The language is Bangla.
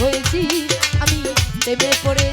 হয়েছি আমি প্রেমে পড়ে